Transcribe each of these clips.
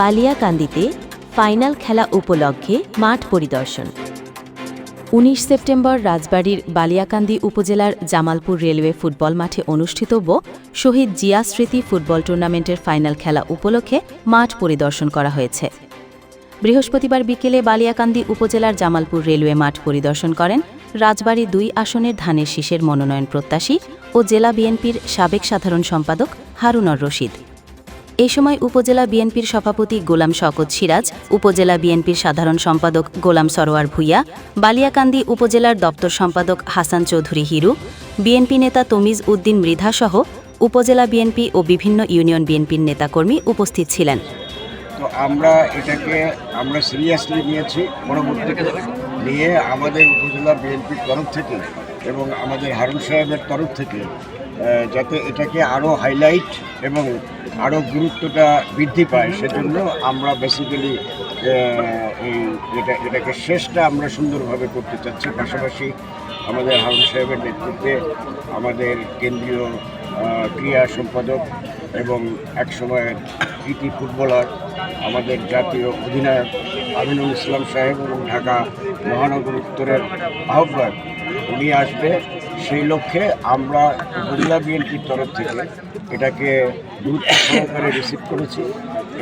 বালিয়াকান্দিতে final খেলা উপলক্ষে মাঠ পরিদর্শন। উনিশ সেপ্টেম্বর রাজবাড়ির বালিয়াকান্দি উপজেলার জামালপুর রেলওয়ে ফুটবল মাঠে অনুষ্ঠিতব্য শহীদ জিয়া স্মৃতি ফুটবল টুর্নামেন্টের ফাইনাল খেলা উপলক্ষে মাঠ পরিদর্শন করা হয়েছে। বৃহস্পতিবার বিকেলে বালিয়াকান্দি উপজেলার জামালপুর রেলওয়ে মাঠ পরিদর্শন করেন রাজবাড়ী দুই আসনের ধানের শীষের মনোনয়ন প্রত্যাশী ও জেলা বিএনপির সাবেক সাধারণ সম্পাদক হারুনর রশিদ। এ সময় উপজেলা বিএনপির সভাপতি গোলাম শকত সিরাজ, উপজেলা বিএনপির সাধারণ সম্পাদক গোলাম সরোয়ার ভূঁইয়া, বালিয়াকান্দি উপজেলার দপ্তর সম্পাদক হাসান চৌধুরী হিরু, বিএনপি নেতা তমিজ উদ্দিন মৃধাসহ উপজেলা বিএনপি ও বিভিন্ন ইউনিয়ন বিএনপির নেতাকর্মী উপস্থিত ছিলেন। তো আমরা এটাকে, আমরা সিরিয়াসলি নিয়েছি, পরবর্তীতে নিয়ে আমাদের উপজেলা বিএনপির তরফ থেকে এবং আমাদের হারুন সাহেবের তরফ থেকে যাতে এটাকে আরও হাইলাইট এবং আরও গুরুত্বটা বৃদ্ধি পায় সেজন্য আমরা বেসিক্যালি এই এটা এটাকে শেষটা আমরা সুন্দরভাবে করতে চাচ্ছি। পাশাপাশি আমাদের হারুন সাহেবের নেতৃত্বে আমাদের কেন্দ্রীয় ক্রীড়া সম্পাদক এবং এক একসময়ের ইতি ফুটবলার আমাদের জাতীয় অধিনায়ক আমিনুল ইসলাম সাহেব এবং ঢাকা মহানগর উত্তরের আহ্বায়ক উনি আসবে। সেই লক্ষ্যে আমরা উপজেলা বিএনপির তরফ থেকে এটাকে গুরুত্ব সহকারে রিসিভ করেছি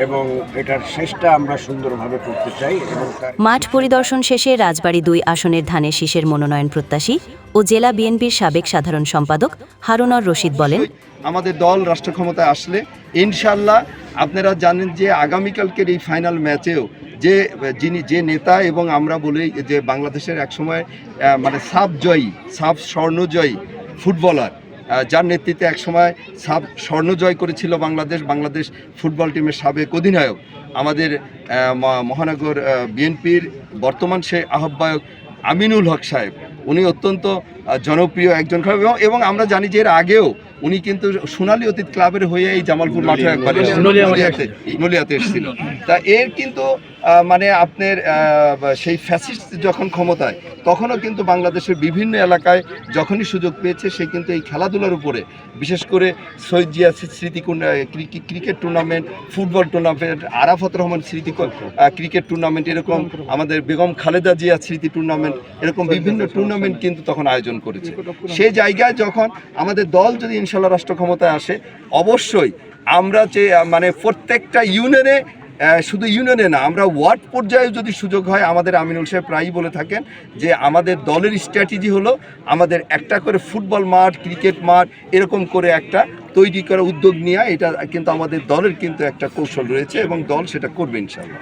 এবং এটার শেষটা আমরা সুন্দরভাবে করতে চাই এবং মাঠ পরিদর্শন শেষে রাজবাড়ী দুই আসনের ধানের শীষের মনোনয়ন প্রত্যাশী ও জেলা বিএনপির সাবেক সাধারণ সম্পাদক হারুনর রশিদ বলেন আমাদের দল রাষ্ট্র ক্ষমতায় আসলে ইনশাল্লাহ আপনারা জানেন যে আগামীকালকের এই ফাইনাল ম্যাচেও যে, যিনি যে নেতা এবং আমরা বলি যে বাংলাদেশের একসময় মানে সাব জয়ী সাব স্বর্ণজয়ী ফুটবলার যার নেতৃত্বে একসময় সাব স্বর্ণজয় করেছিল বাংলাদেশ বাংলাদেশ ফুটবল টিমের সাবেক অধিনায়ক। আমাদের মহানগর বিএনপির বর্তমান সে আহ্বায়ক আমিনুল হক সাহেব। উনি অত্যন্ত জনপ্রিয় একজন এবং আমরা জানি যে এর আগেও উনি কিন্তু সোনালী অতীত ক্লাবের হয়ে এই জামালপুর মাঠে একবার। নলিয়াতে এসেছিল। তা এর কিন্তু মানে আপনার সেই ফ্যাসিস্ট যখন ক্ষমতায় তখনও কিন্তু বাংলাদেশের বিভিন্ন এলাকায় যখনই সুযোগ পেয়েছে সে কিন্তু এই খেলাধুলার উপরে বিশেষ করে শহীদ জিয়া স্মৃ- স্মৃতি cricket tournament football tournament Arafat Rahman স্মৃতি ক্রিকেট টুর্নামেন্ট এরকম আমাদের বেগম খালেদা জিয়া স্মৃতি টুর্নামেন্ট এরকম বিভিন্ন টুর্নামেন্ট কিন্তু তখন আয়োজন করেছে। সেই জায়গায় যখন আমাদের দল যদি ইনশাল্লাহ রাষ্ট্র ক্ষমতায় আসে। অবশ্যই আমরা যে মানে প্রত্যেকটা ইউনিয়নে শুধু ইউনিয়নে না, আমরা ওয়ার্ড পর্যায়ে যদি সুযোগ হয়, আমাদের আমিনুল সাহেব প্রায়ই বলে থাকেন যে, আমাদের দলের স্ট্র্যাটেজি হলো আমাদের একটা করে ফুটবল মাঠ, ক্রিকেট মাঠ, এরকম করে একটা তৈরি করা উদ্যোগ নেওয়া এটা কিন্তু আমাদের দলের কিন্তু একটা কৌশল রয়েছে এবং দল সেটা করবে ইনশাল্লাহ